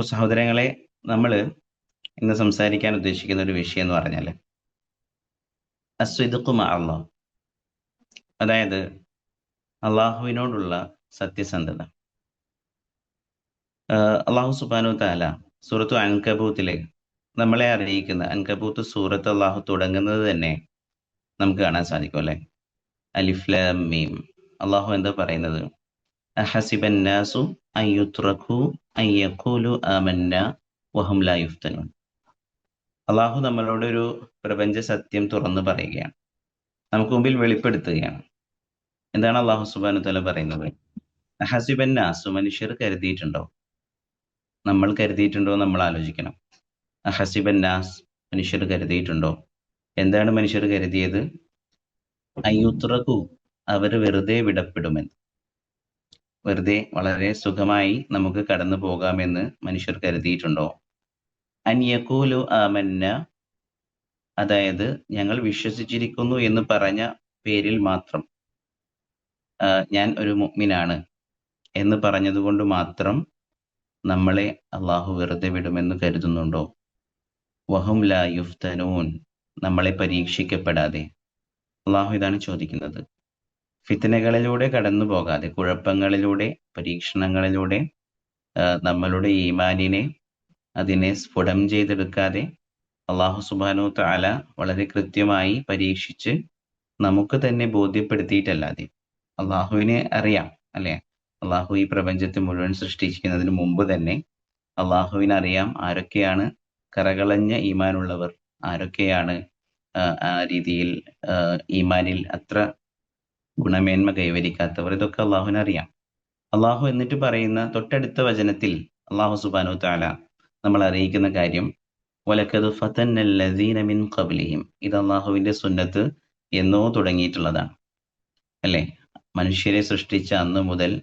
അപ്പോൾ സഹോദരങ്ങളെ നമ്മൾ ഇന്ന് സംസാരിക്കാൻ ഉദ്ദേശിക്കുന്ന ഒരു വിഷയം എന്ന് പറഞ്ഞാൽ അസ്വിദുക്കുമ അള്ളാഹ് അതായത് അള്ളാഹുവിനോടുള്ള സത്യസന്ധത. അള്ളാഹു സുബാനു താല സൂറത്തു അൻകബൂത്തിലെ നമ്മളെ അറിയിക്കുന്ന അൻകബൂത്ത് സൂറത്ത് അള്ളാഹു തുടങ്ങുന്നത് തന്നെ നമുക്ക് കാണാൻ സാധിക്കും അല്ലെ? അലിഫ്ലീം അള്ളാഹു എന്താ പറയുന്നത്? അഹസിബൻ നാസു ആമന്ന അള്ളാഹു നമ്മളോട് ഒരു പ്രപഞ്ച സത്യം തുറന്നു പറയുകയാണ്. നമുക്ക് മുമ്പിൽ വെളിപ്പെടുത്തുകയാണ്. എന്താണ് അള്ളാഹു സുബാനു തല പറയുന്നത്? ഹസിബൻ നാസു മനുഷ്യർ കരുതിയിട്ടുണ്ടോ? നമ്മൾ കരുതിയിട്ടുണ്ടോ നമ്മൾ ആലോചിക്കണം. ഹസിബൻ നാസ് മനുഷ്യർ കരുതിയിട്ടുണ്ടോ? എന്താണ് മനുഷ്യർ കരുതിയത്? അയ്യുത്രകു അവർ വെറുതെ വിടപ്പെടുമെന്ന്. വെറുതെ വളരെ സുഖമായി നമുക്ക് കടന്നു പോകാമെന്ന് മനുഷ്യർ കരുതിയിട്ടുണ്ടോ? അന്യക്കൂലു ആമന്ന. അതായത് ഞങ്ങൾ വിശ്വസിച്ചിരിക്കുന്നു എന്ന് പറഞ്ഞ പേരിൽ മാത്രം ഞാൻ ഒരു മുഗ്മിനാണ് എന്ന് പറഞ്ഞതുകൊണ്ട് മാത്രം നമ്മളെ അള്ളാഹു വെറുതെ വിടുമെന്ന് കരുതുന്നുണ്ടോ? വഹും ലാ യുഫ്തനൂൻ. നമ്മളെ പരീക്ഷിക്കപ്പെടാതെ. അള്ളാഹു ഇതാണ് ചോദിക്കുന്നത്. ഫിത്തനകളിലൂടെ കടന്നു പോകാതെ കുഴപ്പങ്ങളിലൂടെ പരീക്ഷണങ്ങളിലൂടെ നമ്മളുടെ ഈമാനിനെ അതിനെ സ്ഫുടം ചെയ്തെടുക്കാതെ അള്ളാഹു സുബാനു താല വളരെ കൃത്യമായി പരീക്ഷിച്ച് നമുക്ക് തന്നെ ബോധ്യപ്പെടുത്തിയിട്ടല്ലാതെ അള്ളാഹുവിനെ അറിയാം അല്ലെ? അള്ളാഹു ഈ പ്രപഞ്ചത്തെ മുഴുവൻ സൃഷ്ടിച്ചിരിക്കുന്നതിന് മുമ്പ് തന്നെ അള്ളാഹുവിനെ അറിയാം ആരൊക്കെയാണ് കറകളഞ്ഞ ഈമാനുള്ളവർ ആരൊക്കെയാണ് ആ, രീതിയിൽ ഈമാനിൽ അത്ര ഗുണമേന്മ കൈവരിക്കാത്തവർ. ഇതൊക്കെ അള്ളാഹുവിനെ അറിയാം അള്ളാഹു എന്നിട്ട് പറയുന്ന തൊട്ടടുത്ത വചനത്തിൽ അള്ളാഹു സുബാനു താല നമ്മൾ അറിയിക്കുന്ന കാര്യം വലക്കത് ഫതന്നല്ലദീന മിൻ ഖബ്ലിഹിം. ഇത് അള്ളാഹുവിന്റെ സുന്നത്ത് എന്നോ തുടങ്ങിയിട്ടുള്ളതാണ്. അല്ലെ? മനുഷ്യരെ സൃഷ്ടിച്ച അന്ന് മുതൽ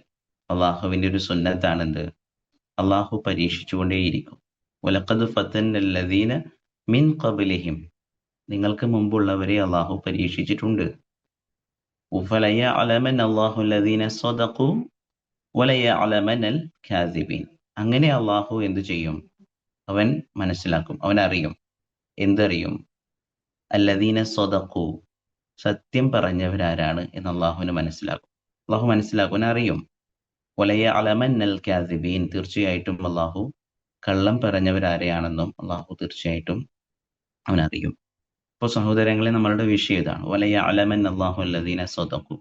അള്ളാഹുവിന്റെ ഒരു സുന്നത്താണെന്ത്? അള്ളാഹു പരീക്ഷിച്ചുകൊണ്ടേയിരിക്കും. വലക്കത് ഫതന്നല്ലദീന മിൻ ഖബ്ലിഹിം. നിങ്ങൾക്ക് മുമ്പുള്ളവരെ അള്ളാഹു പരീക്ഷിച്ചിട്ടുണ്ട്. ലദീന അൽ ഖാസിബീൻ അങ്ങനെ അള്ളാഹു എന്തു ചെയ്യും? അവൻ മനസ്സിലാക്കും അവൻ അറിയും എന്തറിയും? അല്ലദീന സ്വതക്കു സത്യം പറഞ്ഞവരാരാണ് എന്ന് അള്ളാഹുവിന് മനസ്സിലാക്കും. അള്ളാഹു മനസ്സിലാക്കും അറിയും ഒലയ അലമൻ അൽ കാസിബീൻ തീർച്ചയായിട്ടും അള്ളാഹു കള്ളം പറഞ്ഞവരാരെയാണെന്നും അള്ളാഹു തീർച്ചയായിട്ടും അവൻ അറിയും അപ്പോൾ സഹോദരങ്ങളെ നമ്മളുടെ വിഷയം ഇതാണ്. വലയ അലമൻ അള്ളാഹു അല്ലദീന സ്വതക്കു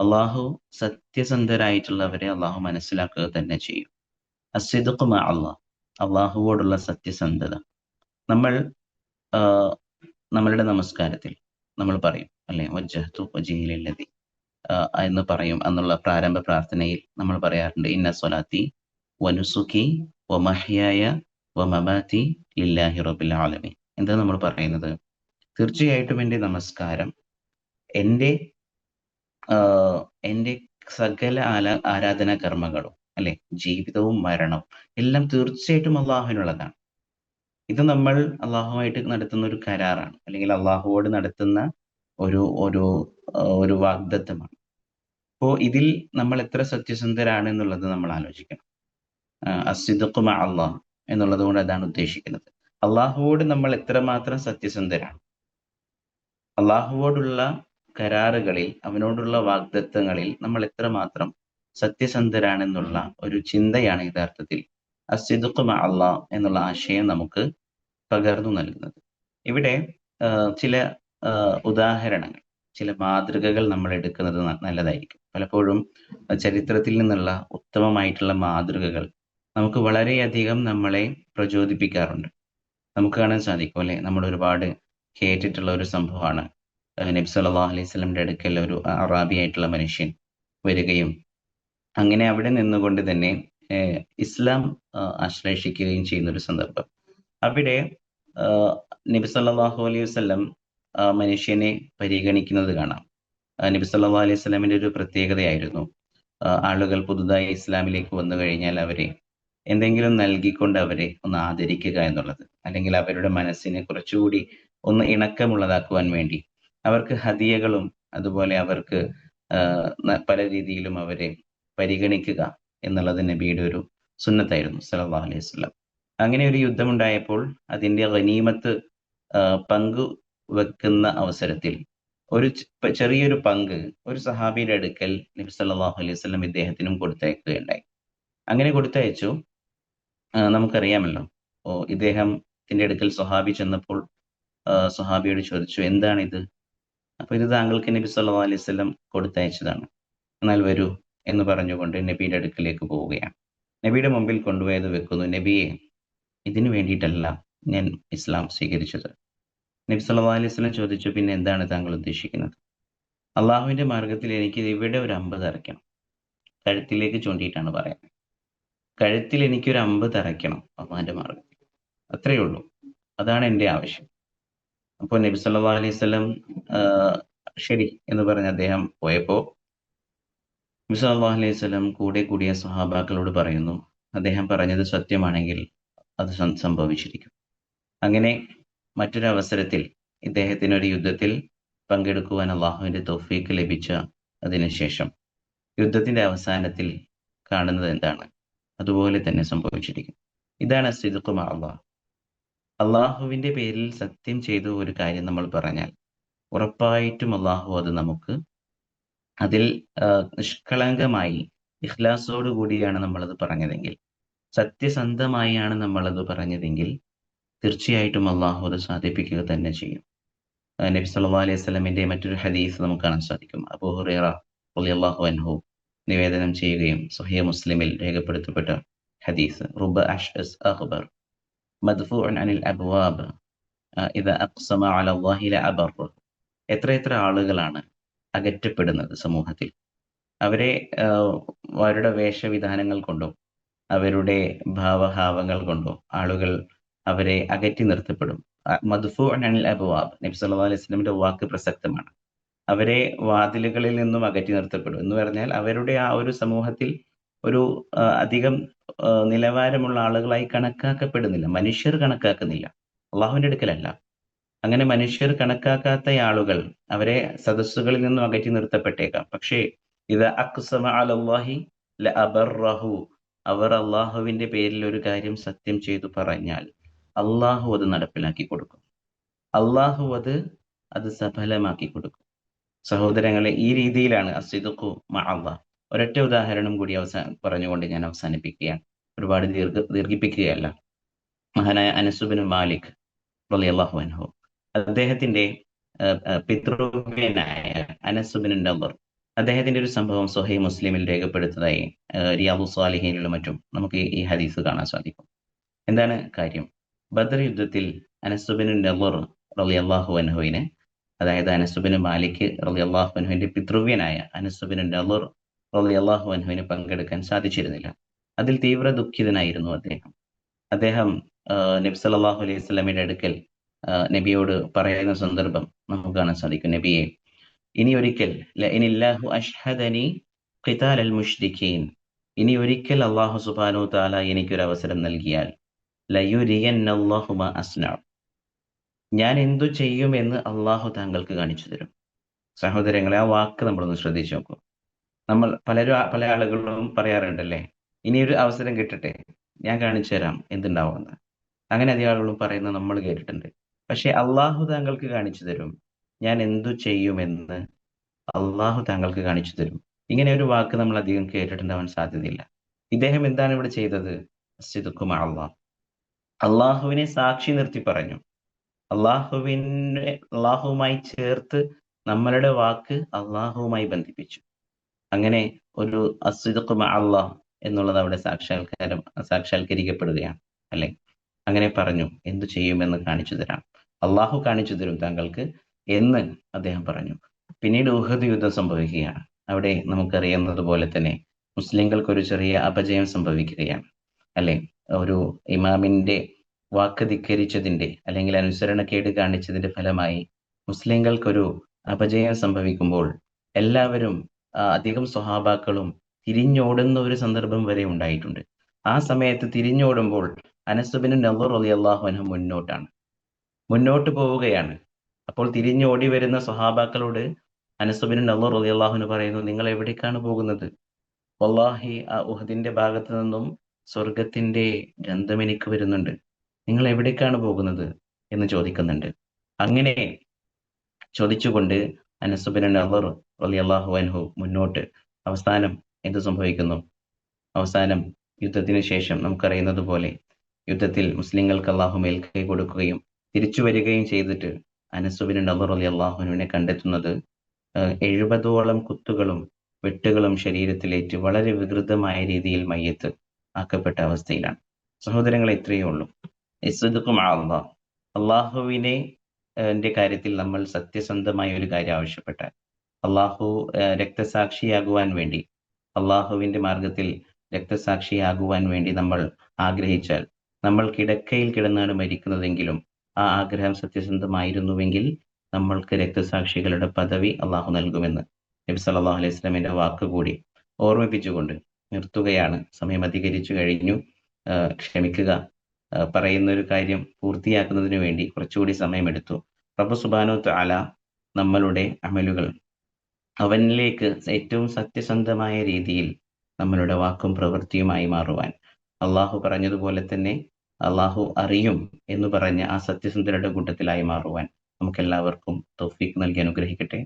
അള്ളാഹു സത്യസന്ധരായിട്ടുള്ളവരെ അള്ളാഹു മനസ്സിലാക്കുക തന്നെ ചെയ്യും. അസിദുക്കുമ അള്ളാഹ് അള്ളാഹുവോടുള്ള സത്യസന്ധത. നമ്മൾ നമ്മളുടെ നമസ്കാരത്തിൽ നമ്മൾ പറയും അല്ലെ വജ്ജഹത്തു വജീലില്ലതി എന്ന് പറയും എന്നുള്ള പ്രാരംഭ പ്രാർത്ഥനയിൽ നമ്മൾ പറയാറുണ്ട് ഇന്ന സ്വലാത്തി വനുസുഖി വമഹ്യായ വമമാതി ലില്ലാഹി റബിൽ ആലമി എന്താ നമ്മൾ പറയുന്നത്? തീർച്ചയായിട്ടും എന്റെ നമസ്കാരം. എന്റെ എന്റെ സകല ആല ആരാധന കർമ്മങ്ങളും അല്ലെ? ജീവിതവും മരണവും എല്ലാം തീർച്ചയായിട്ടും അള്ളാഹുവിനുള്ളതാണ്. ഇത് നമ്മൾ അള്ളാഹുമായിട്ട് നടത്തുന്ന ഒരു കരാറാണ്. അല്ലെങ്കിൽ അള്ളാഹുവോട് നടത്തുന്ന ഒരു ഒരു ഒരു വാഗ്ദത്വമാണ് അപ്പോൾ ഇതിൽ നമ്മൾ എത്ര സത്യസന്ധരാണ് എന്നുള്ളത് നമ്മൾ ആലോചിക്കണം. അസിദുക്കുമ അള്ളാഹ് എന്നുള്ളത് കൊണ്ട് അതാണ് ഉദ്ദേശിക്കുന്നത്. അള്ളാഹുവോട് നമ്മൾ എത്രമാത്രം സത്യസന്ധരാണ്? അള്ളാഹുവോടുള്ള കരാറുകളിൽ അവനോടുള്ള വാഗ്ദത്തങ്ങളിൽ നമ്മൾ എത്രമാത്രം സത്യസന്ധരാണെന്നുള്ള ഒരു ചിന്തയാണ് യഥാർത്ഥത്തിൽ അസിദുഖുമ അള്ളാഹ് എന്നുള്ള ആശയം നമുക്ക് പകർന്നു നൽകുന്നത്. ഇവിടെ ചില ഉദാഹരണങ്ങൾ ചില മാതൃകകൾ നമ്മൾ എടുക്കുന്നത് നല്ലതായിരിക്കും. പലപ്പോഴും ചരിത്രത്തിൽ നിന്നുള്ള ഉത്തമമായിട്ടുള്ള മാതൃകകൾ നമുക്ക് വളരെയധികം നമ്മളെ പ്രചോദിപ്പിക്കാറുണ്ട്. നമുക്ക് കാണാൻ സാധിക്കും അല്ലെ? നമ്മൾ ഒരുപാട് കേട്ടിട്ടുള്ള ഒരു സംഭവമാണ്. നബി സല്ലല്ലാഹു അലൈഹി വസല്ലമയുടെ അടുക്കൽ ഒരു അറാബി ആയിട്ടുള്ള മനുഷ്യൻ വരികയും അങ്ങനെ അവിടെ നിന്നുകൊണ്ട് തന്നെ ഇസ്ലാം ആശ്ലേഷിക്കുകയും ചെയ്യുന്ന ഒരു സന്ദർഭം. അവിടെ നബി സല്ലല്ലാഹു അലൈഹി വസല്ലം മനുഷ്യനെ പരിഗണിക്കുന്നത് കാണാം. നബി സല്ലല്ലാഹു അലൈഹി വസല്ലമിന്റെ ഒരു പ്രത്യേകതയായിരുന്നു. ആളുകൾ പുതുതായി ഇസ്ലാമിലേക്ക് വന്നു കഴിഞ്ഞാൽ അവരെ എന്തെങ്കിലും നൽകിക്കൊണ്ട് അവരെ ഒന്ന് ആദരിക്കുക എന്നുള്ളത്. അല്ലെങ്കിൽ അവരുടെ മനസ്സിനെ കുറച്ചുകൂടി ഒന്ന് ഇണക്കമുള്ളതാക്കുവാൻ വേണ്ടി. അവർക്ക് ഹദിയകളും അതുപോലെ അവർക്ക് പല രീതിയിലും അവരെ പരിഗണിക്കുക എന്നുള്ളത് നബിയുടെ ഒരു സുന്നത്തായിരുന്നു സല്ലല്ലാഹു അലൈഹി വസല്ലം. അങ്ങനെ ഒരു യുദ്ധമുണ്ടായപ്പോൾ അതിന്റെ ഗനീമത്ത് പങ്കു വെക്കുന്ന അവസരത്തിൽ ഒരു ചെറിയൊരു പങ്ക് ഒരു സഹാബിയുടെ അടുക്കൽ നബി സല്ലല്ലാഹു അലൈഹി വസല്ലം ഇദ്ദേഹത്തിനും കൊടുത്തയക്കുകയുണ്ടായി. അങ്ങനെ കൊടുത്തയച്ചു. നമുക്കറിയാമല്ലോ. ഇദ്ദേഹത്തിന്റെ അടുക്കൽ സ്വഹാബി ചെന്നപ്പോൾ സ്വഹാബിയോട് ചോദിച്ചു എന്താണ് ഇത് അപ്പൊ ഇത് താങ്കൾക്ക് നബി സല്ലല്ലാഹു അലൈഹി വസല്ലം കൊടുത്തയച്ചതാണ്. എന്നാൽ വരൂ എന്ന് പറഞ്ഞുകൊണ്ട് നബിയുടെ അടുക്കലേക്ക് പോവുകയാണ്. നബിയുടെ മുമ്പിൽ കൊണ്ടുപോയത് വെക്കുന്നു നബിയെ ഇതിനു വേണ്ടിയിട്ടല്ല ഞാൻ ഇസ്ലാം സ്വീകരിച്ചത്. നബി സല്ലല്ലാഹു അലൈഹി വസല്ലം ചോദിച്ചു പിന്നെ എന്താണ് താങ്കൾ ഉദ്ദേശിക്കുന്നത്? അള്ളാഹുവിന്റെ മാർഗത്തിൽ എനിക്ക് ഇവിടെ ഒരു അമ്പ് തറയ്ക്കണം. കഴുത്തിലേക്ക് ചൂണ്ടിയിട്ടാണ് പറയുന്നത്. കഴുത്തിൽ എനിക്കൊരു അമ്പ് തറയ്ക്കണം അള്ളാഹിന്റെ മാർഗത്തിൽ അത്രയേ ഉള്ളൂ. അതാണ് എന്റെ ആവശ്യം. അപ്പോൾ നബി സല്ലല്ലാഹു അലൈഹി വസല്ലം ശരി എന്ന് പറഞ്ഞ് അദ്ദേഹം പോയപ്പോൾ നബി സല്ലല്ലാഹു അലൈഹി വസല്ലം കൂടെ കൂടിയ സഹാബാക്കളോട് പറയുന്നു അദ്ദേഹം പറഞ്ഞത് സത്യമാണെങ്കിൽ അത് സംഭവിച്ചിരിക്കും. അങ്ങനെ മറ്റൊരു അവസരത്തിൽ ഇദ്ദേഹത്തിന് ഒരു യുദ്ധത്തിൽ പങ്കെടുക്കുവാൻ അള്ളാഹുവിന്റെ തൗഫീക്ക് ലഭിച്ച അതിനുശേഷം യുദ്ധത്തിന്റെ അവസാനത്തിൽ കാണുന്നത് എന്താണ്? അതുപോലെ തന്നെ സംഭവിച്ചിരിക്കും. ഇതാണ് സിദുക്കും അള്ളാഹ്. അള്ളാഹുവിന്റെ പേരിൽ സത്യം ചെയ്തു ഒരു കാര്യം നമ്മൾ പറഞ്ഞാൽ ഉറപ്പായിട്ടും അള്ളാഹു അത് നമുക്ക് അതിൽ നിഷ്കളങ്കമായി ഇഖ്ലാസോടു കൂടിയാണ് നമ്മളത് പറഞ്ഞതെങ്കിൽ സത്യസന്ധമായാണ് നമ്മളത് പറഞ്ഞതെങ്കിൽ തീർച്ചയായിട്ടും അള്ളാഹു അത് സാധിപ്പിക്കുക തന്നെ ചെയ്യും. നബി സല്ലാ അലൈഹി സ്വലമിന്റെ മറ്റൊരു ഹദീസ് നമുക്ക് കാണാൻ സാധിക്കും. അബൂ ഹുറൈറ റളിയല്ലാഹു അൻഹു നിവേദനം ചെയ്യുകയും സുഹൈ മുസ്ലിമിൽ രേഖപ്പെടുത്തപ്പെട്ട ഹദീസ് റുബ അഷ്അസ് അഖ്ബർ. മദ്ഫൂഅൻ അനിൽ അബ്വാബ് ഇത് അക്സമ അഖ്സമ അബർ. എത്ര എത്ര ആളുകളാണ് അകറ്റപ്പെടുന്നത് സമൂഹത്തിൽ? അവരെ അവരുടെ വേഷവിധാനങ്ങൾ കൊണ്ടോ അവരുടെ ഭാവഭാവങ്ങൾ കൊണ്ടോ ആളുകൾ അവരെ അകറ്റി നിർത്തപ്പെടും. മധുഫു അനിൽ അബുവാബ് നബി സല്ലല്ലാഹു അലൈഹി സ്വലമിന്റെ വാക്ക് പ്രസക്തമാണ്. അവരെ വാതിലുകളിൽ നിന്നും അകറ്റി നിർത്തപ്പെടും. എന്ന് പറഞ്ഞാൽ അവരുടെ ആ ഒരു സമൂഹത്തിൽ ഒരു അധികം നിലവാരമുള്ള ആളുകളായി കണക്കാക്കപ്പെടുന്നില്ല. മനുഷ്യർ കണക്കാക്കുന്നില്ല. അള്ളാഹുവിന്റെ അടുക്കലല്ല. അങ്ങനെ മനുഷ്യർ കണക്കാക്കാത്ത ആളുകൾ അവരെ സദസ്സുകളിൽ നിന്നും അകറ്റി നിർത്തപ്പെട്ടേക്കാം. പക്ഷേ ഇത് അക്സമ അലല്ലാഹി ല അവർ അള്ളാഹുവിന്റെ പേരിൽ ഒരു കാര്യം സത്യം ചെയ്തു പറഞ്ഞാൽ അള്ളാഹു അത് നടപ്പിലാക്കി കൊടുക്കും. അള്ളാഹു അത് അത് സഫലമാക്കി കൊടുക്കും. സഹോദരങ്ങളെ ഈ രീതിയിലാണ് അസിദുഖു മഅല്ല ഒരൊറ്റ ഉദാഹരണം കൂടി അവസാന പറഞ്ഞുകൊണ്ട് ഞാൻ അവസാനിപ്പിക്കുകയാണ്. ഒരുപാട് ദീർഘ ദീർഘിപ്പിക്കുകയല്ല. മഹാനായ അനസുബിന് മാലിക് റളിയല്ലാഹു അൻഹു. അദ്ദേഹത്തിന്റെ പിതൃവ്യനായ അനസുബിൻ നബർ അദ്ദേഹത്തിന്റെ ഒരു സംഭവം സൊഹൈ മുസ്ലിമിൽ രേഖപ്പെടുത്തതായി റിയാബു സ്വാലിഹീനിലും മറ്റും നമുക്ക് ഈ- ഹദീസ് കാണാൻ സാധിക്കും. എന്താണ് കാര്യം? ബദർ യുദ്ധത്തിൽ അനസുബിൻ നബർ റളിയല്ലാഹു അൻഹുവിനെ അതായത് അനസുബിൻ മാലിക് റളിയല്ലാഹു അൻഹുവിന്റെ പിതൃവ്യനായ അനസുബിൻ നബർ റളിയല്ലാഹു അൻഹുവിന് പങ്കെടുക്കാൻ സാധിച്ചിരുന്നില്ല. അതിൽ തീവ്ര ദുഃഖിതനായിരുന്നു അദ്ദേഹം. അദ്ദേഹം നബി സല്ലല്ലാഹു അലൈഹി വസല്ലമയുടെ അടുക്കൽ നബിയോട് പറയുന്ന സന്ദർഭം നമുക്ക് കാണാൻ സാധിക്കും. നബിയെ ഇനി ഒരിക്കൽ ഇനില്ലാഹു അഷ്ഹദനി ഖിതാൽ അൽ ഇനി ഒരിക്കൽ അള്ളാഹു സുബ്ഹാനഹു തആല എനിക്കൊരു അവസരം നൽകിയാൽ ലയുരിയന്നല്ലാഹു മാ അസ്നഉ ഞാൻ എന്തു ചെയ്യുമെന്ന് അള്ളാഹു താങ്കൾക്ക് കാണിച്ചു തരും. സഹോദരങ്ങളെ ആ വാക്ക് നമ്മളൊന്ന് ശ്രദ്ധിച്ചു നോക്കൂ. നമ്മൾ പലരും പല ആളുകളും പറയാറുണ്ടല്ലേ ഇനി ഒരു അവസരം കിട്ടട്ടെ ഞാൻ കാണിച്ചു തരാം എന്തുണ്ടാവുമെന്ന്. അങ്ങനെ അധികം ആളുകളും പറയുന്നത് നമ്മൾ കേട്ടിട്ടുണ്ട്. പക്ഷെ അള്ളാഹു താങ്കൾക്ക് കാണിച്ചു തരും ഞാൻ എന്തു ചെയ്യുമെന്ന് അള്ളാഹു താങ്കൾക്ക് കാണിച്ചു തരും. ഇങ്ങനെ ഒരു വാക്ക് നമ്മൾ അധികം കേട്ടിട്ടുണ്ടാവാൻ സാധ്യതയില്ല. ഇദ്ദേഹം എന്താണ് ഇവിടെ ചെയ്തത്? സിദുക്കും അള്ളാഹ് അള്ളാഹുവിനെ സാക്ഷി നിർത്തി പറഞ്ഞു. അള്ളാഹുവിനെ അള്ളാഹുവുമായി ചേർത്ത് നമ്മളുടെ വാക്ക് അള്ളാഹുവുമായി ബന്ധിപ്പിച്ചു. അങ്ങനെ ഒരു അസിദുക്കും അള്ളാഹ് എന്നുള്ളത് അവിടെ സാക്ഷാത്കാരം സാക്ഷാത്കരിക്കപ്പെടുകയാണ് അല്ലെ? അങ്ങനെ പറഞ്ഞു എന്തു ചെയ്യുമെന്ന് കാണിച്ചു തരാം. അള്ളാഹു കാണിച്ചു തരും താങ്കൾക്ക് എന്ന് അദ്ദേഹം പറഞ്ഞു. പിന്നീട് ഊഹദ് യുദ്ധം സംഭവിക്കുകയാണ്. അവിടെ നമുക്കറിയുന്നത് പോലെ തന്നെ മുസ്ലിങ്ങൾക്ക് ഒരു ചെറിയ അപജയം സംഭവിക്കുകയാണ് അല്ലെ? ഒരു ഇമാമിന്റെ വാക്ക് ധിക്കരിച്ചതിന്റെ അല്ലെങ്കിൽ അനുസരണക്കേട് കാണിച്ചതിന്റെ ഫലമായി മുസ്ലിങ്ങൾക്കൊരു അപജയം സംഭവിക്കുമ്പോൾ എല്ലാവരും അധികം സ്വഹാബാക്കളും തിരിഞ്ഞോടുന്ന ഒരു സന്ദർഭം വരെ ഉണ്ടായിട്ടുണ്ട്. ആ സമയത്ത് തിരിഞ്ഞോടുമ്പോൾ അനസുബിന് നവർ അലി അൻഹു മുന്നോട്ടാണ്. മുന്നോട്ട് പോവുകയാണ്. അപ്പോൾ തിരിഞ്ഞോടി വരുന്ന സ്വഹാബാക്കളോട് അനസുബിന് നവർ അലി അള്ളാഹുന് പറയുന്നു നിങ്ങൾ എവിടേക്കാണ് പോകുന്നത്? വല്ലാഹി ആ ഉഹദിന്റെ ഭാഗത്തു നിന്നും സ്വർഗത്തിന്റെ ഗന്ധം എനിക്ക് വരുന്നുണ്ട്. നിങ്ങൾ എവിടേക്കാണ് പോകുന്നത്? എന്ന് ചോദിക്കുന്നുണ്ട്. അങ്ങനെ ചോദിച്ചുകൊണ്ട് അനസുബിൻ അള്ളർ അള്ളാഹു അൻഹു മുന്നോട്ട് അവസാനം എന്ത് സംഭവിക്കുന്നു? അവസാനം യുദ്ധത്തിന് ശേഷം നമുക്കറിയുന്നത് പോലെ യുദ്ധത്തിൽ മുസ്ലിങ്ങൾക്ക് അള്ളാഹു മേൽക്കൈ കൊടുക്കുകയും തിരിച്ചു വരികയും ചെയ്തിട്ട് അനസുബിൻ അള്ളർ അലി അള്ളാഹുവിനെ കണ്ടെത്തുന്നത് എഴുപതോളം കുത്തുകളും വെട്ടുകളും ശരീരത്തിലേറ്റ് വളരെ വികൃതമായ രീതിയിൽ മയ്യത്ത് ആക്കപ്പെട്ട അവസ്ഥയിലാണ്. സഹോദരങ്ങൾ ഇത്രയേ ഉള്ളൂ. ഇസ്ദുക്കും അള്ളാഹ് അള്ളാഹുവിനെ കാര്യത്തിൽ നമ്മൾ സത്യസന്ധമായ ഒരു കാര്യം ആവശ്യപ്പെട്ടാൽ അള്ളാഹു രക്തസാക്ഷിയാകുവാൻ വേണ്ടി അള്ളാഹുവിന്റെ മാർഗത്തിൽ രക്തസാക്ഷിയാകുവാൻ വേണ്ടി നമ്മൾ ആഗ്രഹിച്ചാൽ നമ്മൾ കിടക്കയിൽ കിടന്നാണ് മരിക്കുന്നതെങ്കിലും ആ ആഗ്രഹം സത്യസന്ധമായിരുന്നുവെങ്കിൽ നമ്മൾക്ക് രക്തസാക്ഷികളുടെ പദവി അള്ളാഹു നൽകുമെന്ന് നബി സല്ലാഹു അലൈഹി സ്വലമിന്റെ വാക്കുകൂടി ഓർമ്മിപ്പിച്ചുകൊണ്ട് നിർത്തുകയാണ്. സമയം അധികരിച്ചു കഴിഞ്ഞു. ക്ഷമിക്കുക. പറയുന്ന ഒരു കാര്യം പൂർത്തിയാക്കുന്നതിന് വേണ്ടി കുറച്ചുകൂടി സമയമെടുത്തു. റബ്ബ് സുബാനോ താല നമ്മളുടെ അമലുകൾ അവനിലേക്ക് ഏറ്റവും സത്യസന്ധമായ രീതിയിൽ നമ്മളുടെ വാക്കും പ്രവൃത്തിയുമായി മാറുവാൻ. അള്ളാഹു പറഞ്ഞതുപോലെ തന്നെ അള്ളാഹു അറിയും എന്ന് പറഞ്ഞ ആ സത്യസന്ധരുടെ കൂട്ടത്തിലായി മാറുവാൻ നമുക്കെല്ലാവർക്കും തൗഫീഖ് നൽകി അനുഗ്രഹിക്കട്ടെ.